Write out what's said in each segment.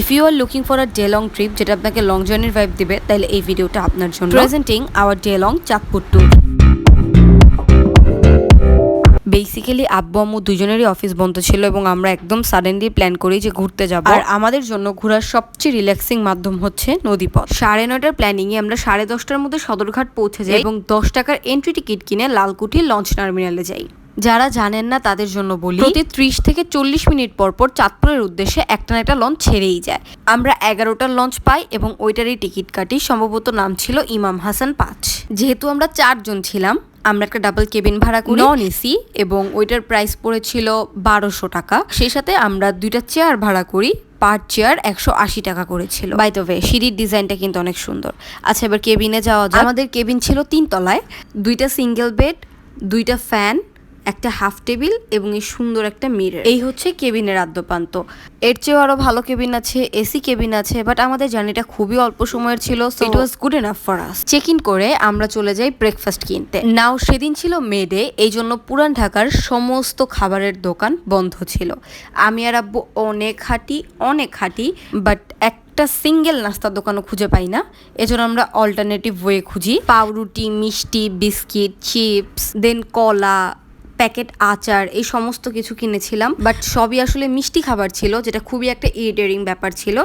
If you are looking for a day long trip যেটা আপনাকে long জার্নির vibe দিবে তাহলে এই ভিডিওটা আপনার জন্য। Presenting our day long Chandpur tour basically আব্বু আম্মু দুজনেরই অফিস বন্ধ ছিল এবং আমরা একদম সাডেনলি প্ল্যান করি যে ঘুরতে যাব। আর আমাদের জন্য ঘোরার সবচেয়ে রিল্যাক্সিং মাধ্যম হচ্ছে নদীপথ। সাড়ে নয়টার প্ল্যানিং এ আমরা সাড়ে দশটার মধ্যে সদরঘাট পৌঁছে যাই এবং দশ টাকার এন্ট্রি টিকিট কিনে লালকুঠি লঞ্চ টার্মিনালে যাই। যারা জানেন না তাদের জন্য বলি প্রতি ত্রিশ থেকে চল্লিশ মিনিট পর পর চাঁদপুরের উদ্দেশ্যে একটা না একটা লঞ্চ ছেড়েই যায়। আমরা এগারোটার লঞ্চ পাই এবং ওইটারই টিকিট কাটি সম্ভবত নাম ছিল ইমাম হাসান পাঁচ। যেহেতু আমরা চারজন ছিলাম আমরা একটা ডাবল কেবিন ভাড়া করি। নন এসি এবং ওইটার প্রাইস পড়েছিল বারোশো টাকা। সেই সাথে আমরা দুইটা চেয়ার ভাড়া করি পার চেয়ার একশো আশি টাকা করেছিল। বাই দ্য ওয়ে সিঁড়ির ডিজাইনটা কিন্তু অনেক সুন্দর। আচ্ছা এবার কেবিনে যাওয়া যায় আমাদের কেবিন ছিল তিন তলায় দুইটা সিঙ্গেল বেড দুইটা ফ্যান একটা হাফ টেবিল এবং এই সুন্দর একটা মিরর। এই হচ্ছে কেবিনের আদ্যপান্ত। এর চেয়েও আরও ভালো কেবিন আছে এসি কেবিন আছে বাট আমাদের জার্নিটা খুবই অল্প সময়ের ছিল so it was good enough for us check in করে আমরা চলে যাই ব্রেকফাস্ট কিনতে। নাও সেদিন ছিল মে ডে এই জন্য পুরান ঢাকার সমস্ত খাবারের দোকান বন্ধ ছিল। আমি আর আব্বু অনেক হাঁটি অনেক হাঁটি বাট এক একটা সিঙ্গেল নাস্তার দোকানও খুঁজে পাই না। এজন্য আমরা অল্টারনেটিভ ওয়ে খুঁজি। পাউরুটি মিষ্টি বিস্কিট চিপস দেন কলা প্যাকেট আচার এই সমস্ত কিছু কিনেছিলাম। বাট সবই আসলে মিষ্টি খাবার ছিল যেটা খুবই একটা ইরিটেরিং ব্যাপার ছিল।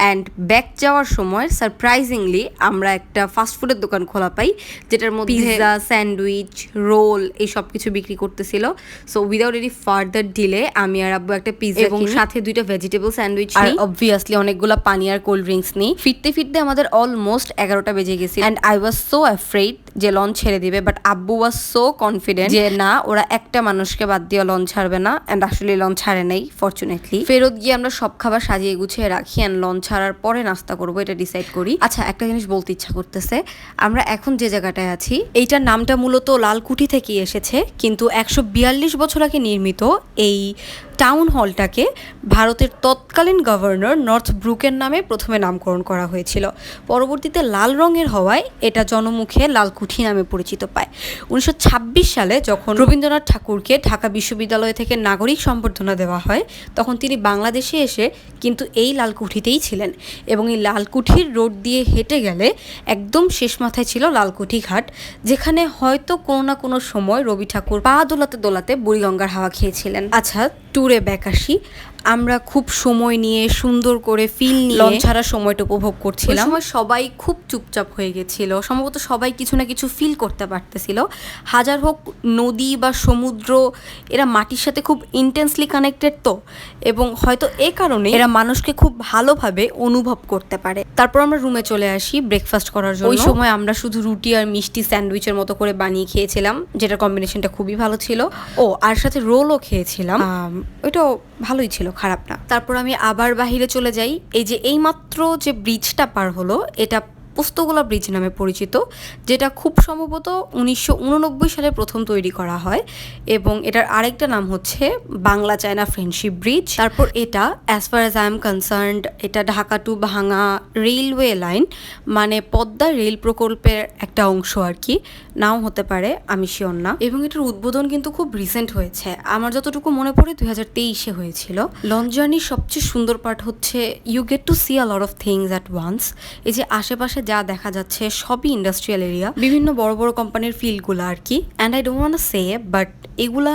অ্যান্ড ব্যাক যাওয়ার সময় সারপ্রাইজিংলি আমরা একটা ফাস্ট ফুডের দোকান খোলা পাই যেটার মধ্যে পিৎজা স্যান্ডউইচ রোল এই সব কিছু বিক্রি করতেছিল। So without any further delay আমি আর আব্বু একটা পিৎজা এবং সাথে দুইটা ভেজিটেবল স্যান্ডউইচ আর অবভিয়াসলি অনেকগুলো পানি আর কোল্ড ড্রিঙ্কস নিই। ফিরতে ফিরতে আমাদের অলমোস্ট এগারোটা বেজে গেছে and I was so afraid যে লঞ্চ ছেড়ে দিবে বাট আব্বু ওয়াজ সো কনফিডেন্ট যে না ওরা একটা মানুষকে বাদ দিয়ে লঞ্চ ছাড়বে না অ্যান্ড আসলে লঞ্চ ছাড়ে নাই ফর্চুনেটলি ফেরত গিয়ে আমরা সব খাবার সাজিয়ে গুছিয়ে রাখি অ্যান্ড লঞ্চ ছাড়ার পরে নাস্তা করব এটা ডিসাইড করি। আচ্ছা একটা জিনিস বলতে ইচ্ছা করতেছে আমরা এখন যে জায়গাটায় আছি এইটার নামটা মূলত লালকুঠি থেকে এসেছে কিন্তু একশো বিয়াল্লিশ বছর আগে নির্মিত এই টাউন হলটাকে ভারতের তৎকালীন গভর্নর নর্থ ব্রুকের নামে প্রথমে নামকরণ করা হয়েছিল। পরবর্তীতে লাল রঙের হওয়ায় এটা জনমুখে লালকুঠি নামে পরিচিত পায়। উনিশশো ছাব্বিশ সালে যখন রবীন্দ্রনাথ ঠাকুরকে ঢাকা বিশ্ববিদ্যালয় থেকে নাগরিক সম্বর্ধনা দেওয়া হয়, তখন তিনি বাংলাদেশে এসে কিন্তু এই লালকুঠিতেই ছিলেন এবং এই লালকুঠির রোড দিয়ে হেঁটে গেলে একদম শেষ মাথায় ছিল লালকুঠি ঘাট, যেখানে হয়তো কোনো না কোনো সময় রবি ঠাকুর পা দোলাতে দোলাতে বুড়িগঙ্গার হাওয়া খেয়েছিলেন। আচ্ছা ট্যুরে বেকাশি। আমরা খুব সময় নিয়ে সুন্দর করে ফিল নিয়ে লঞ্চ ছাড়ার সময়টা উপভোগ করছিলাম। সময় সবাই খুব চুপচাপ হয়ে গেছিল। সম্ভবত সবাই কিছু না কিছু ফিল করতে পারতেছিল। হাজার হোক নদী বা সমুদ্র এরা মাটির সাথে খুব ইন্টেন্সলি কানেক্টেড তো। এবং হয়তো এ কারণে এরা মানুষকে খুব ভালোভাবে অনুভব করতে পারে। তারপর আমরা রুমে চলে আসি ব্রেকফাস্ট করার জন্য। ওই সময় আমরা শুধু রুটি আর মিষ্টি স্যান্ডউইচের মতো করে বানিয়ে খেয়েছিলাম যেটার কম্বিনেশনটা খুবই ভালো ছিল। ও আর সাথে রোলও খেয়েছিলাম। ওইটাও ভালোই ছিল। খারাপ না। তারপর আমি আবার বাহিরে চলে যাই। এই যে এইমাত্র যে ব্রিজটা পার হলো, এটা পোস্তগোলা ব্রিজ নামে পরিচিত, যেটা খুব সম্ভবত উনিশশো উননব্বই সালে প্রথম তৈরি করা হয় এবং এটার আরেকটা নাম হচ্ছে বাংলা চায়না ফ্রেন্ডশিপ ব্রিজ। তারপর এটা as far as I am concerned এটা Dhaka to Bhanga railway line মানে পদ্মা রেল প্রকল্পের একটা অংশ আর কি। নাও হতে পারে, আমি শিওর না। এবং এটার উদ্বোধন কিন্তু খুব রিসেন্ট হয়েছে। আমার যতটুকু মনে পড়ে, দুই হাজার তেইশে হয়েছিল। লঞ্চ জার্নির সবচেয়ে সুন্দর পার্ট হচ্ছে you get to see a lot of things at once এই যে আশেপাশে যা দেখা যাচ্ছে সবই ইন্ডাস্ট্রিয়াল এরিয়া বিভিন্ন বড় বড় কোম্পানির ফিল্ডগুলো আর কি। And I don't want say but এগুলা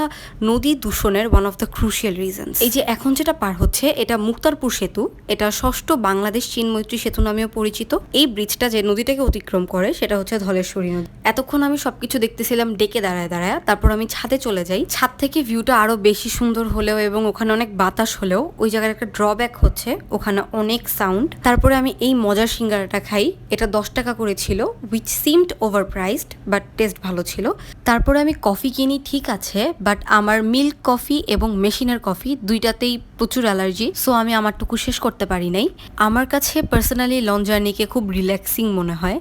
নদী দূষণের one of the crucial reasons এই যে এখন যেটা পার হচ্ছে, এটা মুক্তারপুর সেতু। এটা ষষ্ঠ বাংলাদেশ চীন মৈত্রী সেতু নামেও পরিচিত। এই ব্রিজটা যে নদীটাকে অতিক্রম করে, সেটা হচ্ছে ধলেশ্বরী নদী। এতক্ষণ আমি সবকিছু দেখতেছিলাম ডেকে দাঁড়ায় দাঁড়ায়। তারপর আমি ছাদে চলে যাই। ছাদ থেকে ভিউটা আরও বেশি সুন্দর হলেও এবং ওখানে অনেক বাতাস হলেও, ওই জায়গার একটা ড্রব্যাক হচ্ছে। ওখানে অনেক সাউন্ড তারপরে আমি এই মজার সিঙ্গারাটা খাই। এটা দশ টাকা করে ছিল which seemed over priced but taste ভালো ছিল। তারপরে আমি কফি কিনি, ঠিক আছে বাট আমার মিল্ক কফি এবং মেশিনের কফি দুইটাতেই প্রচুর অ্যালার্জি সো আমি আমারটুকু শেষ করতে পারি নাই। আমার কাছে পার্সোনালি লং জার্নিকে খুব রিল্যাক্সিং মনে হয়।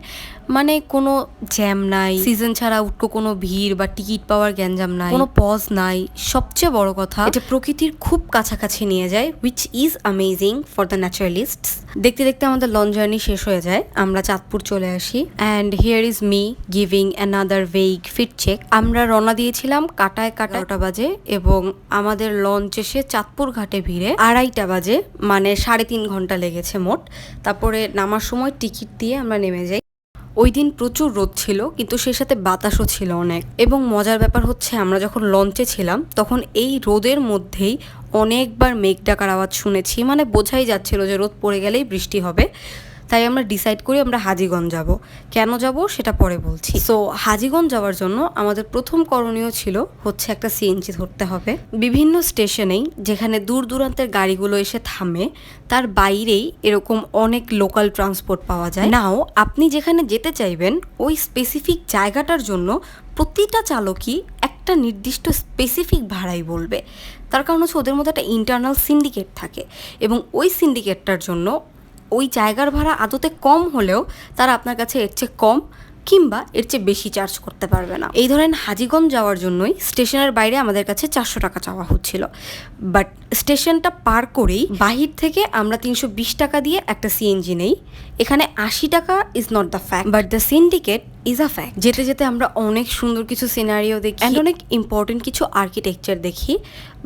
মানে কোনো জ্যাম নাই সিজন ছাড়া উঠকো কোনো ভিড় বা টিকিট পাওয়ার গ্যাঞ্জাম নাই, কোনো পজ নাই। সবচেয়ে বড় কথা, এটা প্রকৃতির খুব কাছাকাছি নিয়ে যায় which is amazing for the naturalist দেখতে দেখতে আমাদের লং জার্নি শেষ হয়ে যায়, আমরা চাঁদপুর চলে আসি and here is me giving another vague fit check আমরা রওনা দিয়েছিলাম কাটায় কাটাটা বাজে, এবং আমাদের লঞ্চ এসে চাঁদপুর ঘাটে ভিড়ে আড়াইটা বাজে মানে সাড়ে তিন ঘণ্টা লেগেছে মোট। তারপরে নামার সময় টিকিট দিয়ে আমরা নেমে যাই। ওই দিন প্রচুর রোদ ছিল, কিন্তু সেই সাথে বাতাসও ছিল অনেক। এবং মজার ব্যাপার হচ্ছে, আমরা যখন লঞ্চে ছিলাম, তখন এই রোদের মধ্যেই অনেকবার মেঘ ডাকার আওয়াজ শুনেছি। মানে বোঝাই যাচ্ছিল যে রোদ পড়ে গেলেই বৃষ্টি হবে। তাই আমরা ডিসাইড করি আমরা হাজিগঞ্জ যাব। কেন যাব সেটা পরে বলছি। সো হাজিগঞ্জ যাওয়ার জন্য আমাদের প্রথম করণীয় ছিল হচ্ছে একটা সিএনজি ধরতে হবে। বিভিন্ন স্টেশনেই যেখানে দূর দূরান্তের গাড়িগুলো এসে থামে, তার বাইরেই এরকম অনেক লোকাল ট্রান্সপোর্ট পাওয়া যায়। নাও আপনি যেখানে যেতে চাইবেন, ওই স্পেসিফিক জায়গাটার জন্য প্রতিটা চালকই একটা নির্দিষ্ট স্পেসিফিক ভাড়াই বলবে। তার কারণ হচ্ছে ওদের মধ্যে একটা ইন্টারনাল সিন্ডিকেট থাকে এবং ওই সিন্ডিকেটটার জন্য ওই জায়গার ভাড়া আদতে কম হলেও তারা আপনার কাছে এর চেয়ে কম কিংবা এর চেয়ে বেশি চার্জ করতে পারবে না। এই ধরেন হাজিগঞ্জ যাওয়ার জন্যই স্টেশনের বাইরে আমাদের কাছে চারশো টাকা চাওয়া হচ্ছিল। বাট স্টেশনটা পার করেই বাহির থেকে আমরা তিনশো বিশ টাকা দিয়ে একটা সিএনজি নেই। এখানে আশি টাকা is not the fact but the syndicate is a fact যেতে যেতে আমরা অনেক সুন্দর কিছু সিনারিও দেখি অ্যান্ড অনেক ইম্পর্টেন্ট কিছু আর্কিটেকচার দেখি।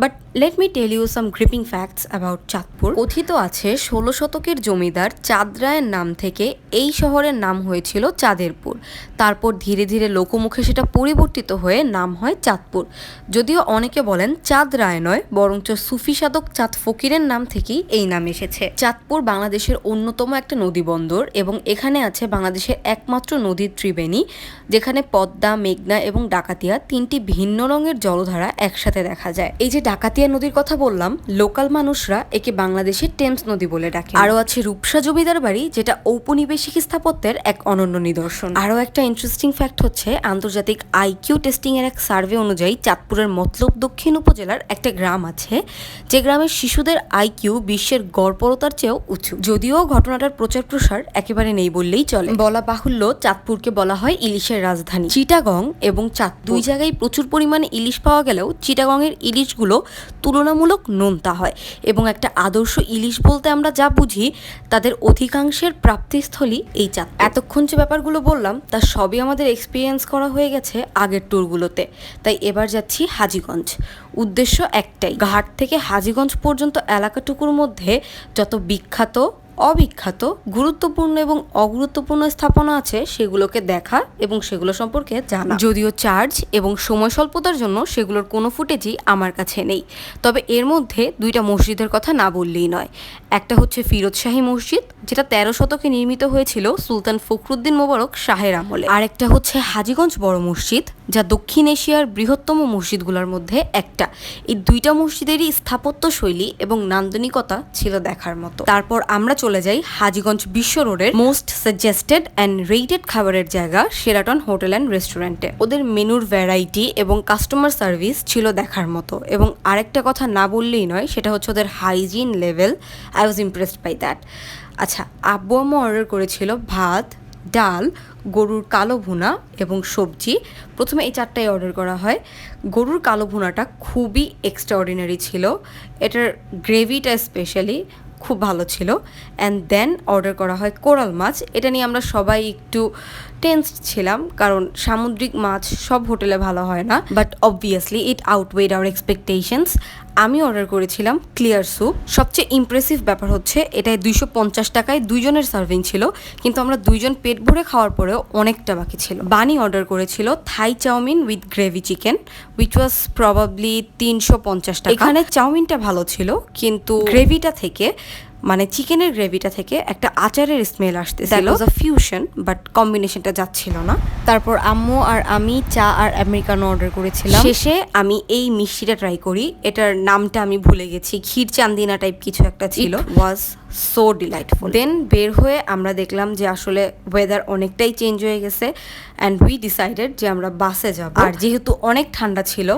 But let me tell you some gripping facts about Chandpur. কথিত আছে, ষোলো শতকের জমিদার চাঁদ রায়ের নাম থেকে এই শহরের নাম হয়েছিল চাঁদেরপুর। তারপর ধীরে ধীরে লোকমুখে সেটা পরিবর্তিত হয়ে নাম হয় চাঁদপুর। যদিও অনেকে বলেন চাঁদ রায় নয়, বরঞ্চ সুফি সাধক চাঁদ ফকিরের নাম থেকেই এই নাম এসেছে। চাঁদপুর বাংলাদেশের অন্যতম একটা নদী বন্দর এবং এখানে আছে বাংলাদেশের একমাত্র নদীর ত্রিবেণী, যেখানে পদ্মা, মেঘনা এবং ডাকাতিয়া তিনটি ভিন্ন রঙের জলধারা একসাথে দেখা যায়। এই যে ডাকাতিয়া নদীর কথা বললাম, লোকাল মানুষরা একে বাংলাদেশের টেমস নদী বলে ডাকে। আরও আছে রূপসা জমিদার বাড়ি, যেটা ঔপনিবেশিক স্থাপত্যের এক অনন্য নিদর্শন। আরও একটা ইন্টারেস্টিং ফ্যাক্ট হচ্ছে, আন্তর্জাতিক আইকিউ টেস্টিং এর এক সার্ভে অনুযায়ী চাঁদপুরের মতলব দক্ষিণ উপজেলার একটা গ্রাম আছে, যে গ্রামের শিশুদের আইকিউ বিশ্বের গড়পরতার চেয়েও উঁচু। যদিও ঘটনাটার প্রচার প্রসার একেবারে নেই বললেই চলে। বলা বাহুল্য, চাঁদপুরকে বলা হয় ইলিশের রাজধানী। চিটাগং এবং চাঁদ দুই জায়গায় প্রচুর পরিমাণে ইলিশ পাওয়া গেলেও চিটাগংয়ের ইলিশগুলো তুলনামূলক নোনতা হয় এবং একটা আদর্শ ইলিশ বলতে আমরা যা বুঝি, তাদের অধিকাংশের প্রাপ্তিস্থলই এই চাঁদ এতক্ষণ যে ব্যাপারগুলো বললাম তা সবই আমাদের এক্সপিরিয়েন্স করা হয়ে গেছে আগের ট্যুরগুলোতে তাই এবার যাচ্ছি হাজিগঞ্জ। উদ্দেশ্য একটাই, ঘাট থেকে হাজিগঞ্জ পর্যন্ত এলাকাটুকুর মধ্যে যত বিখ্যাত অবিখ্যাত, গুরুত্বপূর্ণ এবং অগুরুত্বপূর্ণ স্থাপনা আছে সেগুলোকে দেখা এবং সেগুলো সম্পর্কে জানা। যদিও চার্জ এবং সময় স্বল্পতার জন্য সেগুলোর কোনো ফুটেজই আমার কাছে নেই। তবে এর মধ্যে দুইটা মসজিদের কথা না বললেই নয়। একটা হচ্ছে ফিরোজ শাহী মসজিদ, যেটা তেরো শতকে নির্মিত হয়েছিল সুলতান ফখরুদ্দিন মোবারক শাহের আমলে। আর একটা হচ্ছে হাজিগঞ্জ বড় মসজিদ যা দক্ষিণ এশিয়ার বৃহত্তম মসজিদগুলোর মধ্যে একটা। এই দুইটা মসজিদেরই স্থাপত্য শৈলী এবং নান্দনিকতা ছিল দেখার মতো। তারপর আমরা চলে যাই হাজিগঞ্জ বিশ্ব রোডের মোস্ট সাজেস্টেড অ্যান্ড রেটেড খাবারের জায়গা সেরাটন হোটেল অ্যান্ড রেস্টুরেন্টে ওদের মেনুর ভ্যারাইটি এবং কাস্টমার সার্ভিস ছিল দেখার মতো। এবং আরেকটা কথা না বললেই নয়, সেটা হচ্ছে ওদের hygiene level I was impressed by that আচ্ছা আব্বু আম্মু অর্ডার করেছিল ভাত ডাল, গরুর কালো ভুনা এবং সবজি। প্রথমে এই চারটাই অর্ডার করা হয়। গরুর কালো ভুনাটা খুবই এক্সট্রাঅর্ডিনারি ছিল। এটার গ্রেভিটা স্পেশালি খুব ভালো ছিল। অ্যান্ড দেন অর্ডার করা হয় কোরাল মাছ। এটা নিয়ে আমরা সবাই একটু টেন্স ছিলাম কারণ সামুদ্রিক মাছ সব হোটেলে ভালো হয় না but obviously it outweighed our expectations আমি অর্ডার করেছিলাম ক্লিয়ার স্যুপ সবচেয়ে ইমপ্রেসিভ ব্যাপার হচ্ছে এটায় দুইশো পঞ্চাশ টাকায় দুইজনের সার্ভিং ছিল কিন্তু আমরা দুইজন পেট ভরে খাওয়ার পরেও অনেকটা বাকি ছিল। বানি অর্ডার করেছিল Thai chowmein with gravy chicken which was probably তিনশো পঞ্চাশ টাকা। এখানে চাউমিনটা ভালো ছিল কিন্তু গ্রেভিটা থেকে মানে চিকেনের গ্রেভিটা থেকে একটা আচারের স্মেল আসতেছিল। দ্যাট ফিউশন বাট কম্বিনেশনটা যাচ্ছিল না। তারপর আম্মু আর আমি চা আর আমেরিকানো অর্ডার করেছিলাম। শেষে আমি এই মিষ্টিটা ট্রাই করি। এটার নামটা আমি ভুলে গেছি। ক্ষীর চান্দিনা টাইপ কিছু একটা ছিল। ওয়াজ সো ডিলাইটফুল দেন বের হয়ে আমরা দেখলাম যে আসলে ওয়েদার অনেকটাই চেঞ্জ হয়ে গেছে অ্যান্ড উই ডিসাইডেড যে আমরা বাসে যাব। আর যেহেতু অনেক ঠান্ডা ছিল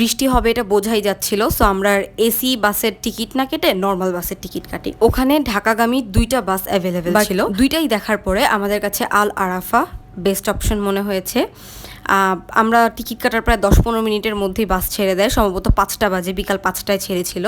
বৃষ্টি হবে এটা বোঝাই যাচ্ছিল সো আমরা এসি বাসের টিকিট না কেটে নর্মাল বাসের টিকিট কাটি। ওখানে ঢাকাগামী দুইটা বাস অ্যাভেলেবেল ছিল। দুইটাই দেখার পরে আমাদের কাছে আল আরাফা বেস্ট অপশন মনে হয়েছে। আমরা টিকিট কাটার প্রায় দশ পনেরো মিনিটের মধ্যেই বাস ছেড়ে দেয়। সম্ভবত পাঁচটা বাজে বিকাল পাঁচটায় ছেড়েছিল।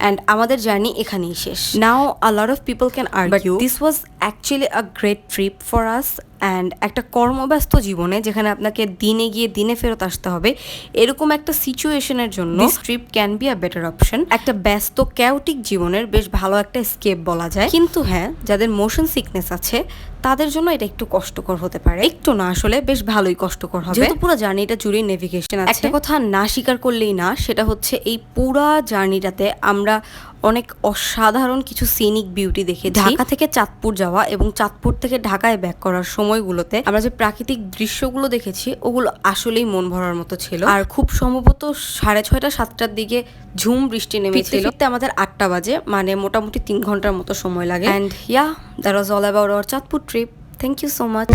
অ্যান্ড আমাদের জার্নি এখানেই শেষ। Now a lot of people can argue this was actually a great trip for us and একটা কর্মব্যস্ত জীবনে যেখানে আপনাকে দিনে গিয়ে দিনে ফেরত আসতে হবে এরকম একটা সিচুয়েশনের জন্য trip can be a better option একটা ব্যস্ত ক্যাওটিক জীবনের বেশ ভালো একটা স্কেপ বলা যায়। কিন্তু হ্যাঁ যাদের মোশন সিকনেস আছে তাদের জন্য এটা একটু কষ্টকর হতে পারে। একটু না আসলে বেশ ভালোই কষ্টকর হবে। যেহেতু পুরো জার্নিটা জুড়ে নেভিগেশন আছে একটা কথা না স্বীকার করলেই না সেটা হচ্ছে এই পুরা জার্নিটাতে আমরা অনেক অসাধারণ কিছু সিনিক বিউটি দেখেছি। ঢাকা থেকে চাঁদপুর যাওয়া এবং চাঁদপুর থেকে ঢাকায় ব্যাক করার সময়গুলোতে আমরা যে প্রাকৃতিক দৃশ্যগুলো দেখেছি ওগুলো আসলেই মন ভরার মতো ছিল। আর খুব সম্ভবত সাড়ে ছয়টা সাতটার দিকে ঝুম বৃষ্টি নেমেছিল। আমাদের আটটা বাজে মানে মোটামুটি তিন ঘণ্টার মতো সময় লাগে। And yeah that was all about our Chandpur trip thank you so much